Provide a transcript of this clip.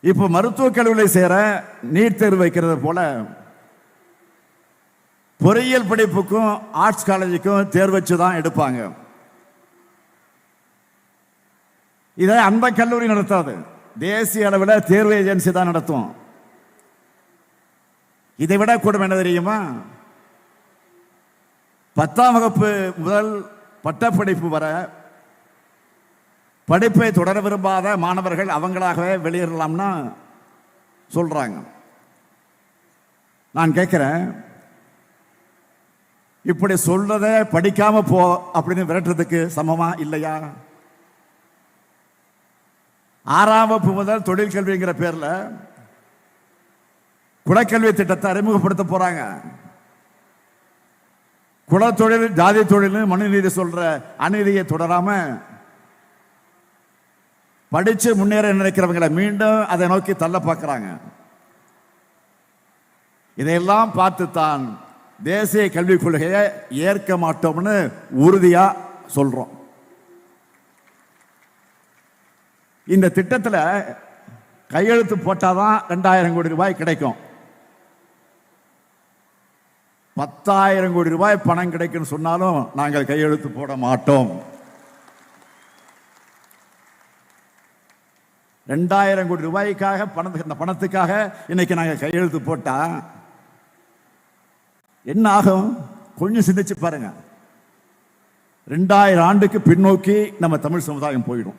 இப்போ மருத்துவக் கல்லூரியில் சேர நீட் தேர்வு வைக்கிறது போல பொறியியல் படிப்புக்கும் ஆர்ட்ஸ் காலேஜுக்கும் தேர்வு வச்சு தான் எடுப்பாங்க. இதை அந்த கல்லூரி நடத்தாது. தேசிய அளவில் தேர்வு ஏஜென்சி தான் நடத்தும். இதை விட கூடும் என்ன தெரியுமா? பத்தாம் வகுப்பு முதல் பட்டப்படிப்பு வர படிப்பை தொடர விரும்பாத மாணவர்கள் அவங்களாகவே வெளியேறலாம்னா சொல்றாங்க. நான் கேட்கிறேன் இப்படி சொல்றத படிக்காம போ அப்படின்னு விரட்டுறதுக்கு சமமா இல்லையா? ஆறாம் வகுப்பு முதல் தொழில் கல்விங்கிற பேர்ல குலக்கல்வி திட்டத்தை அறிமுகப்படுத்த போறாங்க. குலத்தொழில் ஜாதி தொழில் மனுநீதி சொல்ற அநீதியை தொடராமல் படிச்சு முன்னேற நினைக்கிறவங்களை மீண்டும் அதை நோக்கி தள்ள பார்க்குறாங்க. இதையெல்லாம் பார்த்து தான் தேசிய கல்விக் கொள்கையை ஏற்க மாட்டோம்னு உறுதியா சொல்றோம். இந்த திட்டத்தில் கையெழுத்து போட்டாதான் ரெண்டாயிரம் கோடி ரூபாய் கிடைக்கும். பத்தாயிரம் கோடி ரூபாய் பணம் கிடைக்குன்னு சொன்னாலும் நாங்கள் கையெழுத்து போட மாட்டோம். ரெண்டாயிரம் கோடி ரூபாய்க்காக பணத்துக்கு இந்த பணத்துக்காக இன்னைக்கு நாங்கள் கையெழுத்து போட்டா என்ன ஆகும்? கொஞ்சம் சிந்திச்சு பாருங்க. ரெண்டாயிரம் ஆண்டுக்கு பின்னோக்கி நம்ம தமிழ் சமுதாயம் போயிடும்.